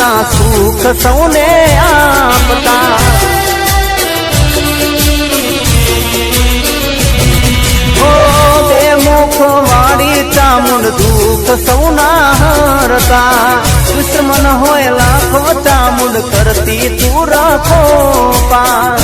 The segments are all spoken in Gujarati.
સુખ સૌને આપતા ઓ બે મુખ વાળી ચામુંડ દુઃખ સૌના હરતા દુશ્મન હોય લાખો ચામુંડ કરતી તું રાખો પાર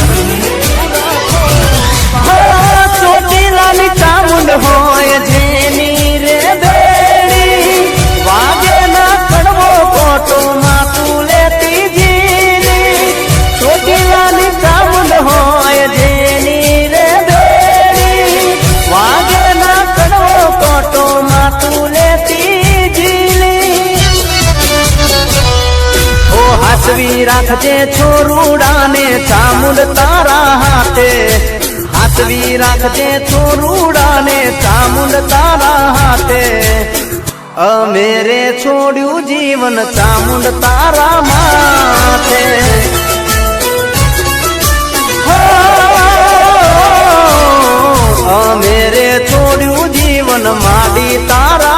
ઓ હાસવી રાખજે છોરુડાને ચામુંડ તારા હાથે. હાસવી રાખજે છોરુડાને ચામુંડ તારા હાથે. અમે રે છોડ્યું જીવન ચામુંડ તારા માથે. અમે છોડ્યું જીવન માડી તારા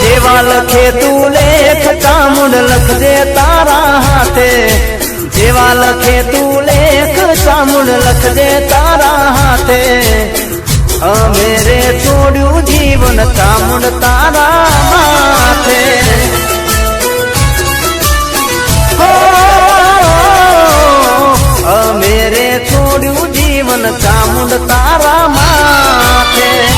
જેવા લખે તું લેખ ચામુંડ લખજે તારા હાથે. જેવા લખે તું લેખ ચામુંડ લખજે તારા હાથે. અમે રે છોડ્યું જીવન ચામુંડ તારા હાથે. અમે રે છોડ્યું જીવન ચામુંડ તારા માથે.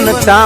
on the top.